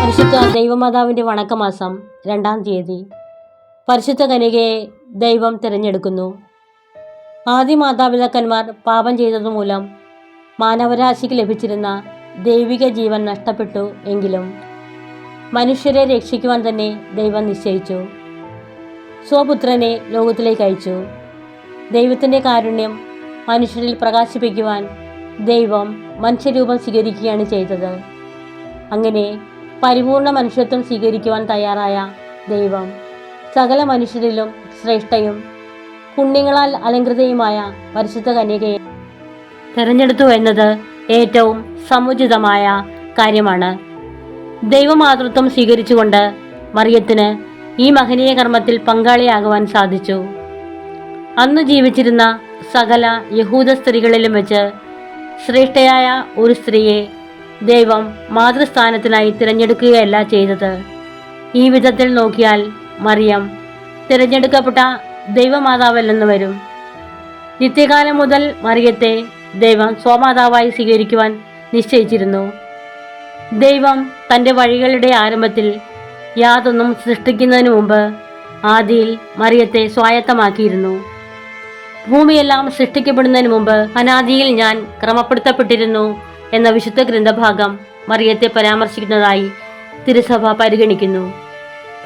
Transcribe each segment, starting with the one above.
പരിശുദ്ധ ദൈവമാതാവിന്റെ വണക്കമാസം രണ്ടാം തീയതി. പരിശുദ്ധ കനികയെ ദൈവം തിരഞ്ഞെടുക്കുന്നു. ആദ്യ മാതാപിതാക്കന്മാർ പാപം ചെയ്തതുമൂലം മാനവരാശിക്ക് ലഭിച്ചിരുന്ന ദൈവിക ജീവൻ നഷ്ടപ്പെട്ടു എങ്കിലും മനുഷ്യരെ രക്ഷിക്കുവാൻ തന്നെ ദൈവം നിശ്ചയിച്ചു. സ്വപുത്രനെ ലോകത്തിലേക്ക് അയച്ചു. ദൈവത്തിന്റെ കാരുണ്യം മനുഷ്യരിൽ പ്രകാശിപ്പിക്കുവാൻ ദൈവം മനുഷ്യരൂപം സ്വീകരിക്കുകയാണ് ചെയ്തത്. അങ്ങനെ പരിപൂർണ മനുഷ്യത്വം സ്വീകരിക്കുവാൻ തയ്യാറായ ദൈവം സകല മനുഷ്യരിലും ശ്രേഷ്ഠയും പുണ്യങ്ങളാൽ അലങ്കൃതയുമായ പരിശുദ്ധ കന്യകയെ തെരഞ്ഞെടുത്തു എന്നത് ഏറ്റവും സമുചിതമായ കാര്യമാണ്. ദൈവമാതൃത്വം സ്വീകരിച്ചുകൊണ്ട് മറിയത്തിന് ഈ മഹനീയ കർമ്മത്തിൽ പങ്കാളിയാകുവാൻ സാധിച്ചു. അന്ന് ജീവിച്ചിരുന്ന സകല യഹൂദ സ്ത്രീകളിലും വെച്ച് ശ്രേഷ്ഠയായ ഒരു സ്ത്രീയെ ദൈവം മാതൃസ്ഥാനത്തിനായി തിരഞ്ഞെടുക്കുകയല്ല ചെയ്തത്. ഈ വിധത്തിൽ നോക്കിയാൽ മറിയം തിരഞ്ഞെടുക്കപ്പെട്ട ദൈവമാതാവല്ലെന്ന് വരും. നിത്യകാലം മുതൽ മറിയത്തെ ദൈവം സ്വമാതാവായി സ്വീകരിക്കുവാൻ നിശ്ചയിച്ചിരുന്നു. ദൈവം തന്റെ വഴികളുടെ ആരംഭത്തിൽ യാതൊന്നും സൃഷ്ടിക്കുന്നതിന് മുമ്പ് ആദിയിൽ മറിയത്തെ സ്വായത്തമാക്കിയിരുന്നു. ഭൂമിയെല്ലാം സൃഷ്ടിക്കപ്പെടുന്നതിന് മുമ്പ് അനാദിയിൽ ഞാൻ ക്രമപ്പെടുത്തപ്പെട്ടിരുന്നു എന്ന വിശുദ്ധ ഗ്രന്ഥഭാഗം മറിയത്തെ പരാമർശിക്കുന്നതായി തിരുസഭ പരിഗണിക്കുന്നു.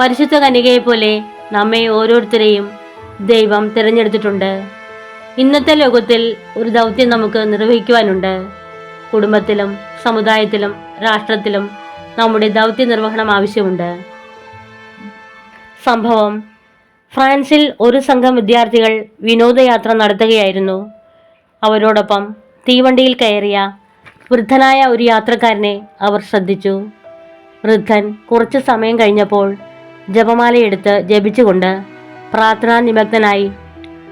പരിശുദ്ധ കനികയെ പോലെ നമ്മെ ഓരോരുത്തരെയും ദൈവം തിരഞ്ഞെടുത്തിട്ടുണ്ട്. ഇന്നത്തെ ലോകത്തിൽ ഒരു ദൗത്യം നമുക്ക് നിർവഹിക്കുവാനുണ്ട്. കുടുംബത്തിലും സമുദായത്തിലും രാഷ്ട്രത്തിലും നമ്മുടെ ദൗത്യ നിർവഹണം ആവശ്യമുണ്ട്. സംഭവം ഫ്രാൻസിൽ ഒരു സംഘം വിദ്യാർത്ഥികൾ വിനോദയാത്ര നടത്തുകയായിരുന്നു. അവരോടൊപ്പം തീവണ്ടിയിൽ കയറിയ വൃദ്ധനായ ഒരു യാത്രക്കാരനെ അവർ ശ്രദ്ധിച്ചു. വൃദ്ധൻ കുറച്ച് സമയം കഴിഞ്ഞപ്പോൾ ജപമാലയെടുത്ത് ജപിച്ചുകൊണ്ട് പ്രാർത്ഥനാ നിമഗ്നനായി.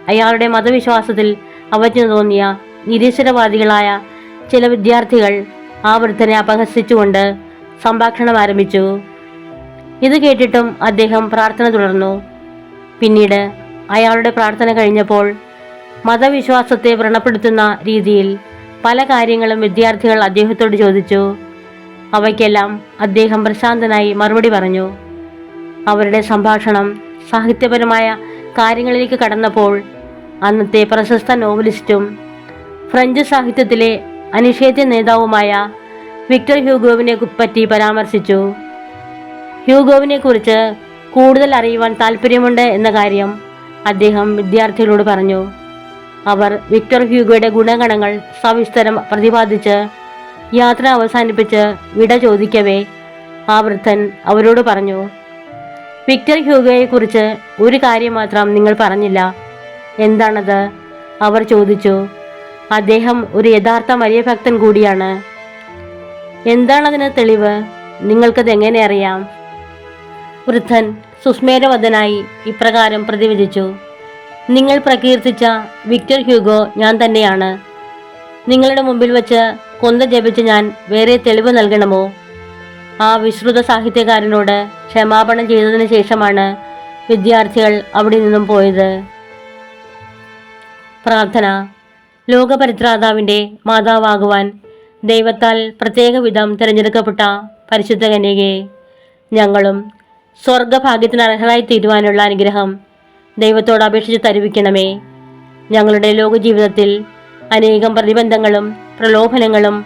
അയാളുടെ മതവിശ്വാസത്തിൽ അവജ്ഞ തോന്നിയ നിരീശ്വരവാദികളായ ചില വിദ്യാർത്ഥികൾ ആ വൃദ്ധനെ അപഹസിച്ചുകൊണ്ട് സംഭാഷണം ആരംഭിച്ചു. ഇത് കേട്ടിട്ടും അദ്ദേഹം പ്രാർത്ഥന തുടർന്നു. പിന്നീട് അയാളുടെ പ്രാർത്ഥന കഴിഞ്ഞപ്പോൾ മതവിശ്വാസത്തെ വ്രണപ്പെടുത്തുന്ന രീതിയിൽ പല കാര്യങ്ങളും വിദ്യാർത്ഥികൾ അദ്ദേഹത്തോട് ചോദിച്ചു. അവയ്ക്കെല്ലാം അദ്ദേഹം പ്രശാന്തനായി മറുപടി പറഞ്ഞു. അവരുടെ സംഭാഷണം സാഹിത്യപരമായ കാര്യങ്ങളിലേക്ക് കടന്നപ്പോൾ അന്നത്തെ പ്രശസ്ത നോവലിസ്റ്റും ഫ്രഞ്ച് സാഹിത്യത്തിലെ അനിഷേധ്യ നേതാവുമായ വിക്ടർ ഹ്യൂഗോവിനെ പറ്റി പരാമർശിച്ചു. ഹ്യൂഗോവിനെ കുറിച്ച് കൂടുതൽ അറിയുവാൻ താല്പര്യമുണ്ട് എന്ന കാര്യം അദ്ദേഹം വിദ്യാർത്ഥികളോട് പറഞ്ഞു. അവർ വിക്ടർ ഹ്യൂഗോയുടെ ഗുണഗണങ്ങൾ സവിസ്തരം പ്രതിപാദിച്ച് യാത്ര അവസാനിപ്പിച്ച് വിട ചോദിക്കവേ ആ വൃദ്ധൻ അവരോട് പറഞ്ഞു. വിക്ടർ ഹ്യൂഗോയെക്കുറിച്ച് ഒരു കാര്യം മാത്രം നിങ്ങൾ പറഞ്ഞില്ല. എന്താണത്? അവർ ചോദിച്ചു. അദ്ദേഹം ഒരു യഥാർത്ഥ മര്യഭക്തൻ കൂടിയാണ്. എന്താണതിന് തെളിവ്? നിങ്ങൾക്കത് എങ്ങനെ അറിയാം? വൃദ്ധൻ സുസ്മേരവദനായി ഇപ്രകാരം പ്രതിവിധിച്ചു. നിങ്ങൾ പ്രകീർത്തിച്ച വിക്ടർ ഹ്യൂഗോ ഞാൻ തന്നെയാണ്. നിങ്ങളുടെ മുമ്പിൽ വെച്ച് കൊന്ത ജപിച്ച് ഞാൻ വേറെ തെളിവ് നൽകണമോ? ആ വിശ്രുത സാഹിത്യകാരനോട് ക്ഷമാപണം ചെയ്തതിനു ശേഷമാണ് വിദ്യാർത്ഥികൾ അവിടെ നിന്നും പോയത്. പ്രാർത്ഥന. ലോകപരിത്രാതാവിന്റെ മാതാവാകുവാൻ ദൈവത്താൽ പ്രത്യേക വിധം തിരഞ്ഞെടുക്കപ്പെട്ട പരിശുദ്ധ കന്യകയെ ഞങ്ങളും സ്വർഗഭാഗ്യത്തിന് അർഹരായി തീരുവാനുള്ള അനുഗ്രഹം ദൈവത്തോട് അപേക്ഷിച്ച് തരുവിക്കണമേ. ഞങ്ങളുടെ ലോകജീവിതത്തിൽ അനേകം പ്രതിബന്ധങ്ങളും പ്രലോഭനങ്ങളും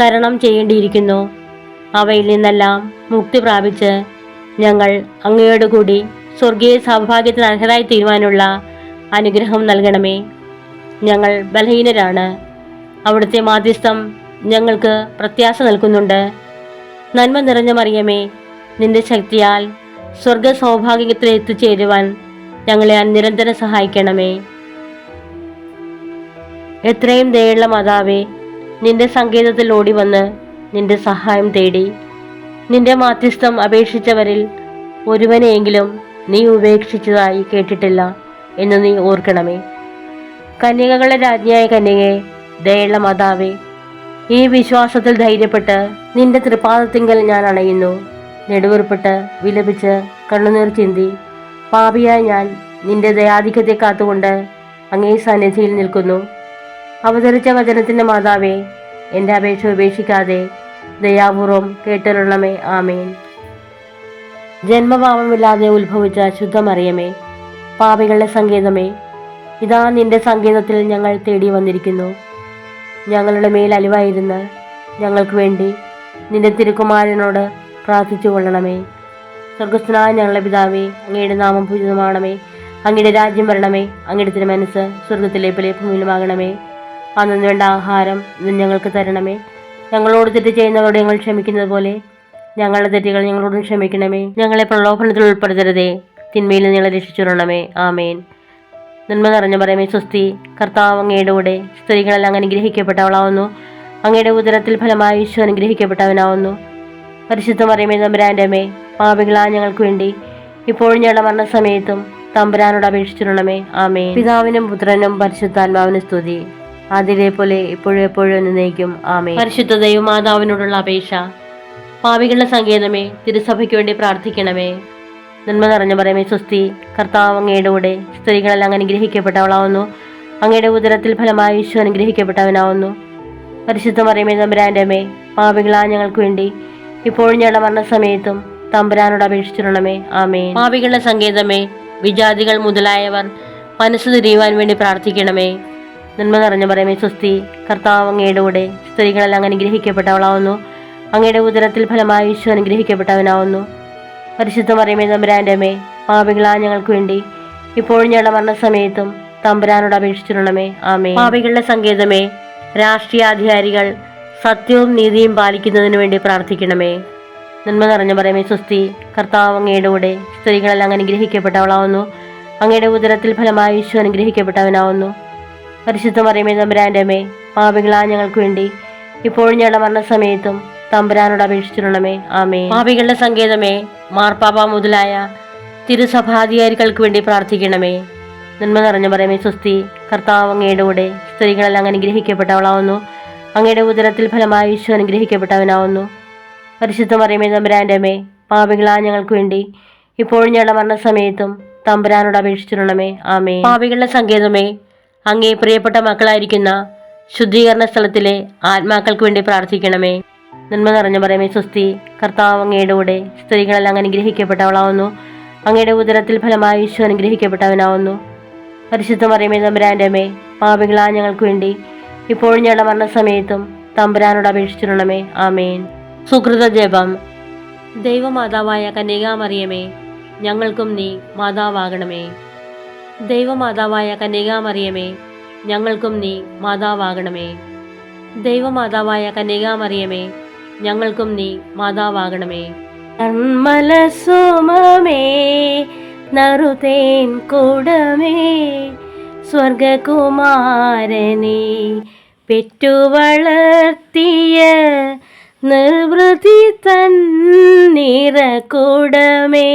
തരണം ചെയ്യേണ്ടിയിരിക്കുന്നു. അവയിൽ നിന്നെല്ലാം മുക്തി പ്രാപിച്ച് ഞങ്ങൾ അങ്ങയോട് കൂടി സ്വർഗീയ സൗഭാഗ്യത്തിന് അർഹരായി തീരുവാനുള്ള അനുഗ്രഹം നൽകണമേ. ഞങ്ങൾ ബലഹീനരാണ്. അവിടുത്തെ മാധ്യസ്ഥം ഞങ്ങൾക്ക് പ്രത്യാശ നൽകുന്നുണ്ട്. നന്മ നിറഞ്ഞ മറിയമേ നിന്റെ ശക്തിയാൽ സ്വർഗ സൗഭാഗ്യത്തിൽ എത്തിച്ചേരുവാൻ ഞങ്ങളെ നിരന്തരം സഹായിക്കണമേ. എത്രയും ദയുള്ള മാതാവേ നിന്റെ സങ്കേതത്തിൽ ഓടി വന്ന് നിന്റെ സഹായം തേടി. നിന്റെ മാധ്യസ്ഥം അപേക്ഷിച്ചവരിൽ ഒരുവനെയെങ്കിലും നീ ഉപേക്ഷിച്ചതായി കേട്ടിട്ടില്ല എന്ന് നീ ഓർക്കണമേ. കന്യകകളുടെ രാജ്ഞിയായ കന്യകെ ദയുള്ള മാതാവേ ഈ വിശ്വാസത്തിൽ ധൈര്യപ്പെട്ട് നിന്റെ തൃപാദത്തിങ്കൽ ഞാൻ അണയുന്നു. നെടുവേർപ്പെട്ട് വിലപിച്ച് കണ്ണുനീർ ചിന്തി പാപിയായ ഞാൻ നിന്റെ ദയാധിക്യത്തെ കാത്തുകൊണ്ട് അങ്ങേ സന്നിധിയിൽ നിൽക്കുന്നു. അവതരിച്ച വചനത്തിന്റെ മാതാവേ എന്റെ അപേക്ഷ ഉപേക്ഷിക്കാതെ ദയാപൂർവം കേട്ടരുള്ളമേ ആമേൻ. ജന്മഭാവമില്ലാതെ ഉത്ഭവിച്ച ശുദ്ധമറിയമേ പാപികളുടെ സങ്കേതമേ ഇതാ നിന്റെ സങ്കേതത്തിൽ ഞങ്ങൾ തേടി വന്നിരിക്കുന്നു. ഞങ്ങളുടെ മേൽ അലിവായിരുന്ന് ഞങ്ങൾക്ക് വേണ്ടി നിന്റെ തിരുക്കുമാരനോട് പ്രാർത്ഥിച്ചു കൊള്ളണമേ. സ്വർഗസ്ഥനായ ഞങ്ങളുടെ പിതാവേ അങ്ങയുടെ നാമം പൂജിതമാണമേ അങ്ങയുടെ രാജ്യം വരണമേ. അങ്ങയുടെ തിരുമനസ് സ്വർഗത്തിലെ പോലെ ഭൂമിയിലുമാകണമേ. അന്നു വേണ്ട ആഹാരം ഇന്ന് ഞങ്ങൾക്ക് തരണമേ. ഞങ്ങളോട് തെറ്റ് ചെയ്യുന്നവരോട് ഞങ്ങൾ ക്ഷമിക്കുന്നത് പോലെ ഞങ്ങളുടെ തെറ്റുകൾ ഞങ്ങളോടും ക്ഷമിക്കണമേ. ഞങ്ങളെ പ്രലോഭനത്തിൽ ഉൾപ്പെടുത്തരുതേ. തിന്മയിൽ നിന്ന് ഞങ്ങളെ രക്ഷിച്ചുകൊള്ളണമേ ആമേൻ. നന്മ നിറഞ്ഞ പറയുമേ സ്വസ്തി കർത്താവ് അങ്ങയുടെ കൂടെ സ്ത്രീകളെല്ലാം അനുഗ്രഹിക്കപ്പെട്ടവളാവുന്നു. അങ്ങയുടെ ഉദരത്തിൽ ഫലമായി ഈശോ അനുഗ്രഹിക്കപ്പെട്ടവനാവുന്നു. പരിശുദ്ധ മറിയമേ തമ്പുരാന്റെമേ പാപികളാ ഞങ്ങൾക്ക് വേണ്ടി ഇപ്പോഴും ഞങ്ങളുടെ മരണസമയത്തും തമ്പുരാനോട് അപേക്ഷിച്ചിരണമേ ആമേ പിതാവിനും പുത്രനും പരിശുദ്ധാത്മാവിനും സ്തുതി. അതിലെ പോലെ ഇപ്പോഴും എപ്പോഴും എന്നേക്കും. ആമേ പരിശുദ്ധ ദൈവമാതാവിനോടുള്ള അപേക്ഷ. പാപികളുടെ സങ്കേതമേ തിരുസഭയ്ക്ക് വേണ്ടി പ്രാർത്ഥിക്കണമേ. നന്മ നിറഞ്ഞ പറയമേ സ്വസ്തി കർത്താവ് അങ്ങയുടെ കൂടെ സ്ത്രീകളെല്ലാം അനുഗ്രഹിക്കപ്പെട്ടവളാവുന്നു. അങ്ങയുടെ ഉദരത്തിൽ ഫലമായി ഈശോ അനുഗ്രഹിക്കപ്പെട്ടവനാവുന്നു. പരിശുദ്ധ മറിയമേ തമ്പുരാന്റെ അമ്മേ പാപികളാ ഞങ്ങൾക്ക് വേണ്ടി ഇപ്പോഴും ഞങ്ങളുടെ മരണസമയത്തും തമ്പുരാനോട് അപേക്ഷിച്ചിരണമേ ആമേ പാപികളുടെ സങ്കേതമേ വിജാതികൾ മുതലായവർ മനസ്സ് തിരിയുവാൻ വേണ്ടി പ്രാർത്ഥിക്കണമേ. നന്മ നിറഞ്ഞ പറയുമേ സ്വസ്തി കർത്താവ് അങ്ങയുടെ കൂടെ സ്ത്രീകളെല്ലാം അനുഗ്രഹിക്കപ്പെട്ടവളാവുന്നു. അങ്ങയുടെ ഉദരത്തിൽ ഫലമായി വിശ്വ അനുഗ്രഹിക്കപ്പെട്ടവനാവുന്നു. പരിശുദ്ധ പറയുമേ തമ്പുരാന്റെ അമ്മേ പാപികളാ ഞങ്ങൾക്ക് വേണ്ടി ഇപ്പോഴും ഞങ്ങളുടെ മരണസമയത്തും തമ്പുരാനോട് അപേക്ഷിച്ചിരണമേ ആമേ പാപികളുടെ സങ്കേതമേ രാഷ്ട്രീയാധികാരികൾ സത്യവും നീതിയും പാലിക്കുന്നതിന് വേണ്ടി പ്രാർത്ഥിക്കണമേ. നന്മ നിറഞ്ഞ പറയുമേ സ്വസ്തി കർത്താവ് അങ്ങയുടെ കൂടെ സ്ത്രീകളെല്ലാം അനുഗ്രഹിക്കപ്പെട്ടവളാവുന്നു. അങ്ങയുടെ ഉദരത്തിൽ ഫലമായി വിശ്വ അനുഗ്രഹിക്കപ്പെട്ടവനാവുന്നു. പരിശുദ്ധ പറയുമേ തമ്പുരാന്റെ അമ്മേ പാപികളാ ഞങ്ങൾക്ക് വേണ്ടി ഇപ്പോഴും ഞങ്ങളുടെ മരണസമയത്തും തമ്പുരാനോട് അപേക്ഷിച്ചിരണമേ ആമേ പാപികളുടെ സങ്കേതമേ മാർപ്പാപ്പ മുതലായ തിരുസഭാധികാരികൾക്ക് വേണ്ടി പ്രാർത്ഥിക്കണമേ. നന്മ നിറഞ്ഞ പറയുമേ സ്വസ്തി കർത്താവ് അങ്ങയുടെ കൂടെ സ്ത്രീകളെല്ലാം അനുഗ്രഹിക്കപ്പെട്ടവളാവുന്നു. അങ്ങയുടെ ഉദരത്തിൽ ഫലമായി ഈശോ അനുഗ്രഹിക്കപ്പെട്ടവനാവുന്നു. പരിശുദ്ധ മറിയമേ തമ്പുരാന്റെ അമ്മേ പാപികളാ ഞങ്ങൾക്ക് വേണ്ടി ഇപ്പോഴും ഞങ്ങളുടെ മരണസമയത്തും തമ്പുരാനോട് അപേക്ഷിച്ചിരണമേ ആമേ പാപികളുടെ സങ്കേതമേ അങ്ങേ പ്രിയപ്പെട്ട മക്കളായിരിക്കുന്ന ശുദ്ധീകരണ സ്ഥലത്തിലെ ആത്മാക്കൾക്ക് വേണ്ടി പ്രാർത്ഥിക്കണമേ. നന്മ നിറഞ്ഞ പറയുമേ സ്വസ്തി കർത്താവ് അങ്ങയുടെ കൂടെ സ്ത്രീകളെല്ലാം അനുഗ്രഹിക്കപ്പെട്ടവളാവുന്നു. അങ്ങയുടെ ഉദരത്തിൽ ഫലമായി ഈശോ അനുഗ്രഹിക്കപ്പെട്ടവനാവുന്നു. പരിശുദ്ധ മറിയമേ തമ്പുരാന്റെ അമ്മേ പാപികളാ ഞങ്ങൾക്ക് വേണ്ടി ഇപ്പോഴും ഞങ്ങളുടെ മരണസമയത്തും തമ്പുരാനോട് അപേക്ഷിച്ചിരണമേ ആമേൻ. സുഹൃത ജപം. ദൈവമാതാവായ കന്യകാമറിയമേ ഞങ്ങൾക്കും നീ മാതാവാകണമേ. ദൈവമാതാവായ കന്യകാമറിയമേ ഞങ്ങൾക്കും നീ മാതാവാകണമേ. ദൈവമാതാവായ കന്യകാമറിയമേ ഞങ്ങൾക്കും നീ മാതാവാകണമേ. നന്മല സോമമേ നറുതേൻ കൂടമേ സ്വർഗകുമാരനെ പെറ്റു വളർത്തിയ നിർവൃതി തന്നിറ നിറകൂടമേ